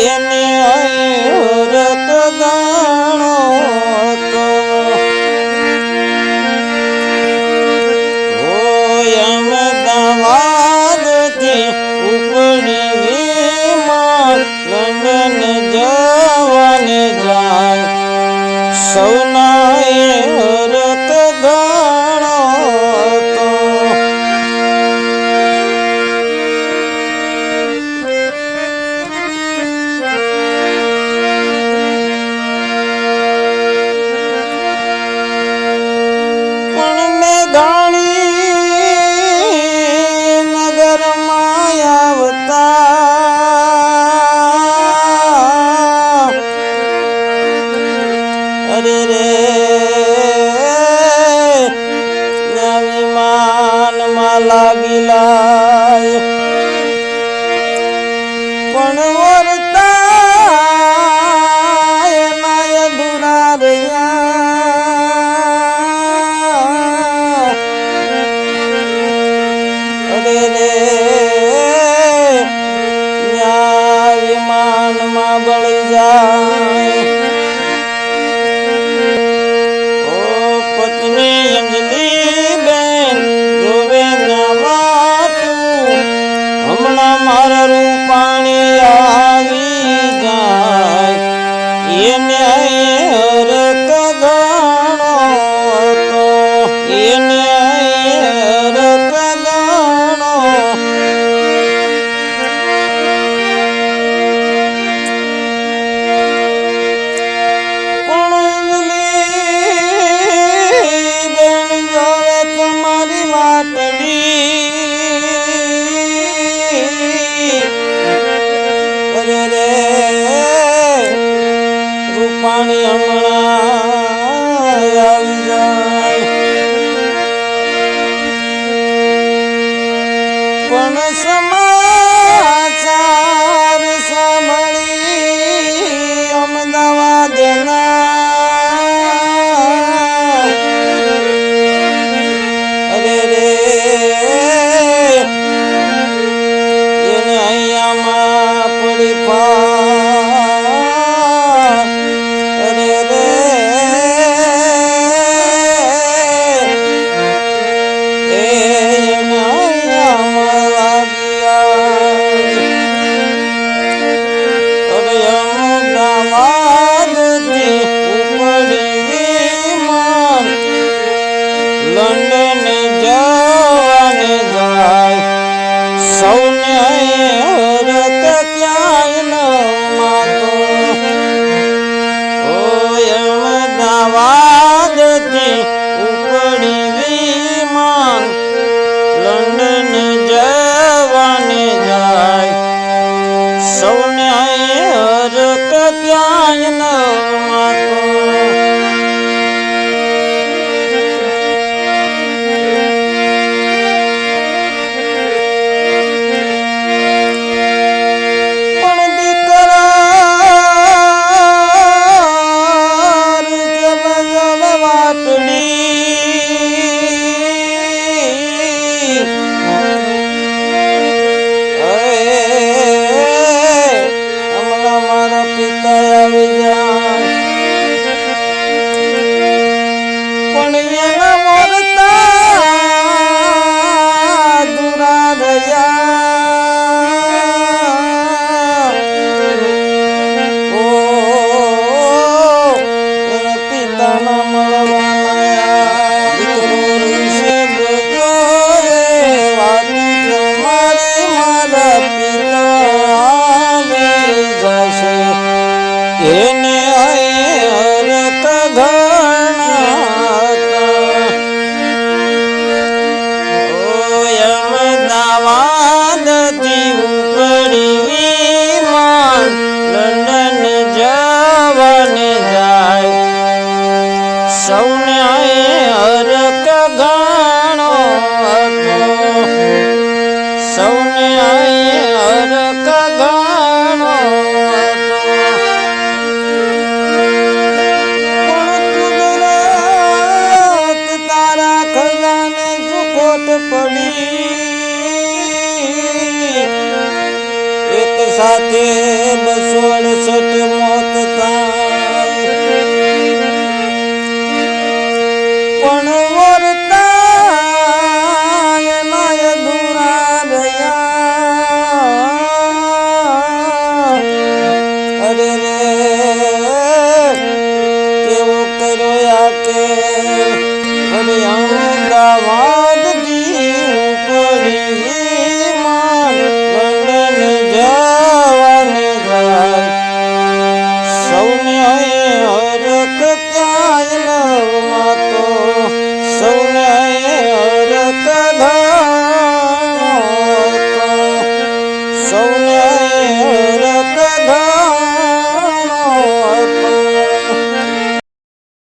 તેને અયુરત દાણો હોયમ દાવાદથી ઉપડી વિમાન લંડન જવાને જાય. સૌના জানে রে மனசமா होगा